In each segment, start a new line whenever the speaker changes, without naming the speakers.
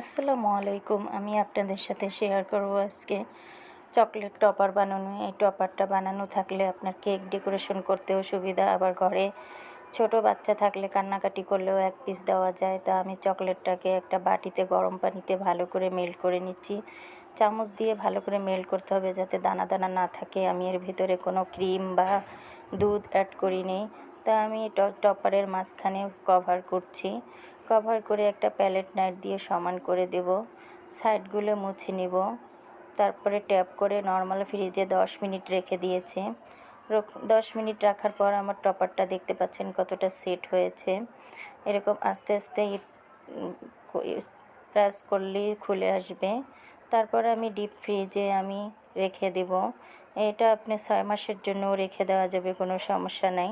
আসসালামু আলাইকুম। আমি আপনাদের সাথে শেয়ার করব আজকে চকলেট টপার বানানো। এই টপারটা বানানো থাকলে আপনার কেক ডেকোরেশন করতেও সুবিধা। আবার ঘরে ছোট বাচ্চা থাকলে কান্নাকাটি করলেও এক পিস দেওয়া যায়। তা আমি চকলেটটাকে একটা বাটিতে, গরম পানিতে ভালো করে মেল্ট করে নিচ্ছি। চামচ দিয়ে ভালো করে মেল্ট করতে হবে যাতে দানা দানা না থাকে। আমি এর ভিতরে কোনো ক্রিম বা দুধ অ্যাড করিনি। তা আমি টপারের মাঝখানে কভার করছি। কভার করে একটা প্যালেট নাইট দিয়ে সমান করে দেব। সাইডগুলো মুছে নেব। তারপরে ট্যাপ করে নর্মাল ফ্রিজে দশ মিনিট রেখে দিয়েছি। দশ মিনিট রাখার পর আমার টপারটা দেখতে পাচ্ছেন কতটা সেট হয়েছে। এরকম আস্তে আস্তে প্রেস করলেই খুলে আসবে। তারপর আমি ডিপ ফ্রিজে আমি রেখে দেব। এটা আপনি ছয় মাসের জন্যও রেখে দেওয়া যাবে, কোনো সমস্যা নাই।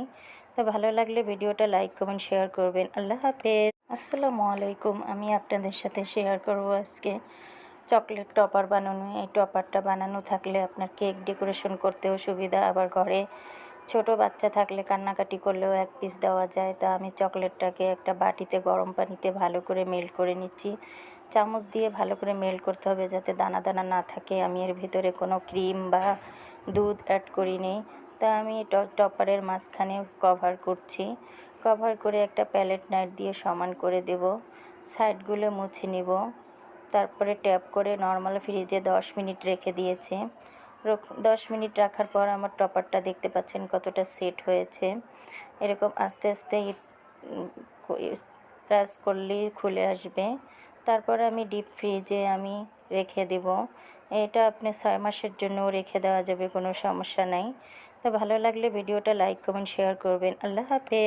তো ভালো লাগলে ভিডিওটা লাইক কমেন্ট শেয়ার করবেন। আল্লাহ হাফেজ। আসসালামু আলাইকুম। আমি আপনাদের সাথে শেয়ার করব আজকে চকলেট টপার বানানো। এই টপারটা বানানো থাকলে আপনার কেক ডেকোরেশন করতেও সুবিধা। আবার ঘরে ছোট বাচ্চা থাকলে কান্নাকাটি করলেও এক পিস দেওয়া যায়। তা আমি চকলেটটাকে একটা বাটিতে, গরম পানিতে ভালো করে মেল্ট করে নিচ্ছি। চামচ দিয়ে ভালো করে মেল্ট করতে হবে যাতে দানা দানা না থাকে। আমি এর ভিতরে কোনো ক্রিম বা দুধ অ্যাড করিনি। তা আমি টপারের মাঝখানে কভার করছি। কভার করে একটা প্যালেট নাইট দিয়ে সমান করে দেব। সাইডগুলো মুছে নেব। তারপরে ট্যাপ করে নর্মাল ফ্রিজে দশ মিনিট রেখে দিয়েছি। রক- দশ মিনিট রাখার পর আমার টপারটা দেখতে পাচ্ছেন কতটা সেট হয়েছে। এরকম আস্তে আস্তে প্রেস করলেই খুলে আসবে। তারপর আমি ডিপ ফ্রিজে আমি রেখে দেব। এটা আপনি ছয় মাসের জন্যও রেখে দেওয়া যাবে, কোনো সমস্যা নাই। তো ভালো লাগলে ভিডিওটা লাইক কমেন্ট শেয়ার করবেন। আল্লাহ হাফেজ।